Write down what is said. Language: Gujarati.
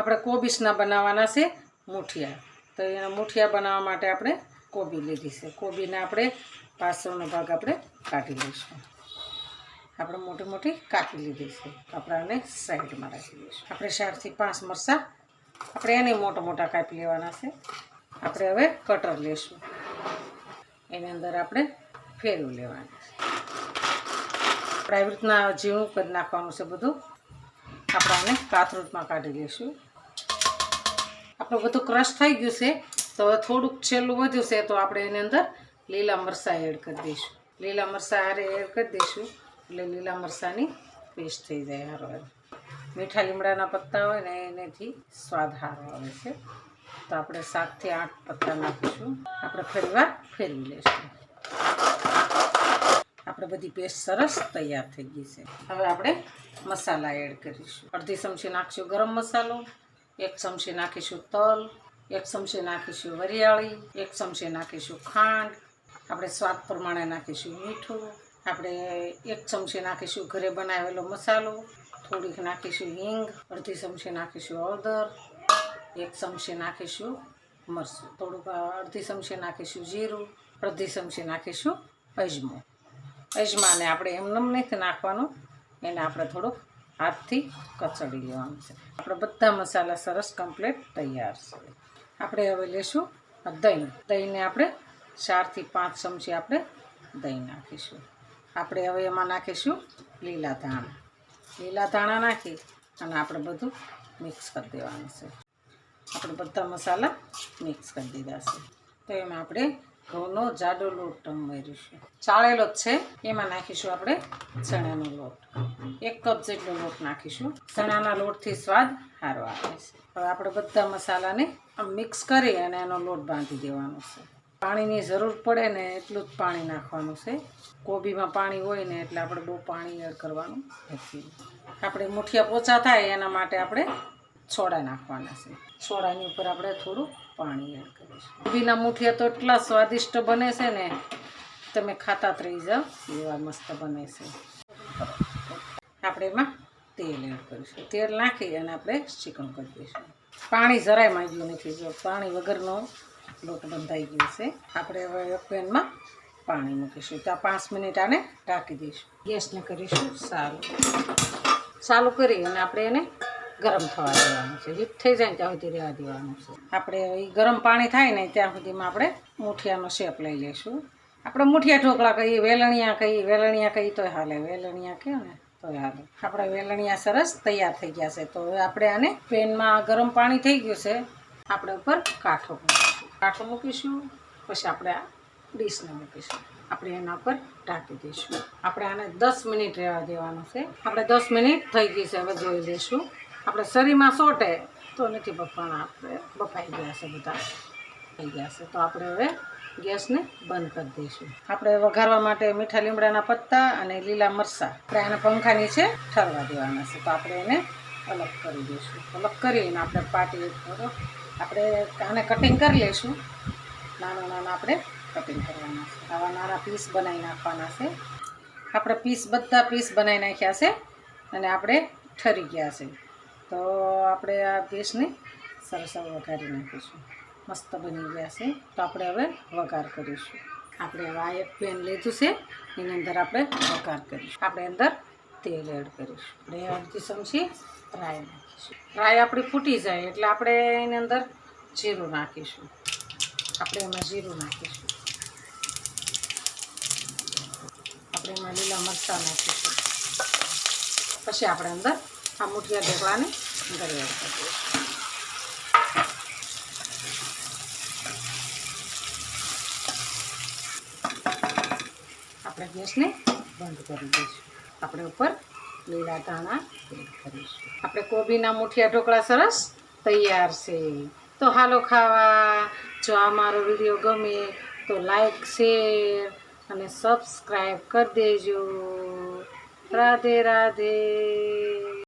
આપણે કોબીસના બનાવવાના છે મૂઠિયા. તો એના મૂઠિયા બનાવવા માટે આપણે કોબી લીધી છે. કોબીને આપણે પાછળનો ભાગ આપણે કાઢી લઈશું. આપણે મોટી મોટી કાપી લીધી છે. આપણે આને સાઈડમાં રાખી દઈશું આપણે ચારથી પાંચ મરચાં આપણે એને મોટા મોટા કાપી લેવાના છે. આપણે હવે કટર લેશું. એની અંદર આપણે ફેરવી લેવાનું છે. આપણે આવી રીતના કરી નાખવાનું છે બધું. આપણે આને કાથરૂટમાં કાઢી લઈશું. આપણું બધું ક્રશ થઈ ગયું છે. તો હવે થોડુંક છેલ્લું વધ્યું છે તો આપણે એની અંદર લીલા મરચાં એડ કરી દઈશું. લીલા મરચાં હારે એડ કરી દઈશું. એટલે લીલા મરચાંની પેસ્ટ થઈ જાય હારો હારો મીઠા લીમડાના પત્તા હોય ને એનેથી સ્વાદ સારો આવે છે. તો આપણે સાતથી આઠ પત્તા નાખીશું. આપણે ફરીવાર ફેરવી લઈશું. આપણે બધી પેસ્ટ સરસ તૈયાર થઈ ગઈ છે. હવે આપણે મસાલા એડ કરીશું. અડધી ચમચી નાખીશું ગરમ મસાલો. એક ચમચી નાખીશું તલ, એક ચમચી નાખીશું વરિયાળી, એક ચમચી નાખીશું ખાંડ. આપણે સ્વાદ પ્રમાણે નાખીશું મીઠું. આપણે એક ચમચી નાખીશું ઘરે બનાવેલો મસાલો. થોડીક નાખીશું હિંગ, અડધી ચમચી નાખીશું હળદર, એક ચમચી નાખીશું મરચું. થોડુંક અડધી ચમચી નાખીશું જીરું, અડધી ચમચી નાખીશું અજમો. અજમાને આપણે એમનેમ નથી નાખવાનું, એને આપણે થોડુંક હાથથી કચડી લેવાનું છે. આપણે બધા મસાલા સરસ કમ્પ્લીટ તૈયાર છે. આપણે હવે લેશું દહીં. દહીંને આપણે ચારથી પાંચ ચમચી આપણે દહીં નાખીશું. આપણે હવે એમાં નાખીશું લીલા ધાણા. લીલા ધાણા નાખી અને આપણે બધું મિક્સ કરી દેવાનું છે. આપણે બધા મસાલા મિક્સ કરી દીધા છે. તો એમાં આપણે ઘઉંનો જાડો લોટ ઉમેરીશું ચાળેલો જ છે. એમાં નાખીશું આપણે ચણાનો લોટ. એક કપ જેટલો લોટ નાખીશું. ચણાના લોટથી સ્વાદ સારો આવે છે. હવે આપણે બધા મસાલાને આમ મિક્સ કરી અને એનો લોટ બાંધી દેવાનો છે. પાણીની જરૂર પડે ને એટલું જ પાણી નાખવાનું છે. કોબીમાં પાણી હોય ને એટલે આપણે બહુ પાણી એડ કરવાનું નથી. આપણે મુઠિયા પોચા થાય એના માટે આપણે સોડા નાખવાના છે. સોડાની ઉપર આપણે થોડું પાણી એડ કરીશું કોબીના મુઠિયા તો એટલા સ્વાદિષ્ટ બને છે ને તમે ખાતા જ રહી જાઓ એવા મસ્ત બને છે. આપણે એમાં તેલ એડ કરીશું. તેલ નાખી અને આપણે ચીકણ કરી દઈશું. પાણી જરાય માંગ્યું નથી. જો પાણી વગરનો લોટ બંધાઈ ગયો છે આપણે હવે એક પેનમાં પાણી મૂકીશું. તો આ પાંચ મિનિટ આને ઢાંકી દઈશું. ગેસને કરીશું સારું. ચાલુ કરી અને આપણે એને ગરમ થવા દેવાનું છે. હીટ થઈ જાય ત્યાં સુધી રહેવા દેવાનું છે. આપણે એ ગરમ પાણી થાય ને ત્યાં સુધીમાં આપણે મૂઠિયાનો શેપ લઈ લઈશું. આપણે મૂઠિયા ઢોકળા કહીએ, વેલણિયા કહીએ વેલણિયા કહીએ તોય હાલે. વેલણિયા કહે ને? તોય હાલે. આપણા વેલણિયા સરસ તૈયાર થઈ ગયા છે. તો હવે આપણે આને પેનમાં ગરમ પાણી થઈ ગયું છે. આપણે ઉપર કાંઠો મૂકીશું. કાંઠો મૂકીશું, પછી આપણે આ ડીશને મૂકીશું. આપણે એના ઉપર ઢાંકી દઈશું. આપણે આને દસ મિનિટ રહેવા દેવાનું છે. આપણે દસ મિનિટ થઈ ગઈ છે. હવે જોઈ લઈશું. આપણે શરીરમાં સોટે તો નથી બફાણા આપણે બફાઈ ગયા છે બધા. થઈ ગયા છે. તો આપણે હવે ગેસને બંધ કરી દઈશું. આપણે વઘારવા માટે મીઠા લીમડાના પત્તા અને લીલા મરચાં. આપણે આને પંખા નીચે ઠરવા દેવાના છે. તો આપણે એને અલગ કરી દઈશું. અલગ કરીને આપણે પાટી આપણે આને કટિંગ કરી લઈશું. નાના નાના આપણે કટિંગ કરવાના છે. આવા નાના પીસ બનાવી નાખવાના છે. આપણે પીસ બધા પીસ બનાવી નાખ્યા છે અને આપણે ઠરી ગયા છે. તો આપણે આ પીસને સરસ વઘારી નાખીશું. મસ્ત બની ગયા છે. તો આપણે હવે વઘાર કરીશું. આપણે હવે આ એક પેન લીધું છે. એની અંદર આપણે વઘાર કરીશું. આપણે અંદર તેલ એડ કરીશું. આપણે અડધી ચમચી રાઈ નાખીશું. રાઈ આપણી ફૂટી જાય એટલે આપણે એની અંદર જીરું નાખીશું. આપણે એમાં જીરું નાખીશું. આપણે એમાં લીલા મરચાં નાખીશું. પછી આપણે અંદર આ મુઠિયા ઢોકળાને દઈશું આપણે ગેસને બંધ કરી દઈશું. આપણે ઉપર લીલા ધાણા કરીશું. આપણે કોબીના મુઠિયા ઢોકળા સરસ તૈયાર છે. તો હાલો ખાવા. જો આ મારો વીડિયો ગમે તો લાઈક, શેર અને સબસ્ક્રાઈબ કરી દેજો. રાધે રાધે.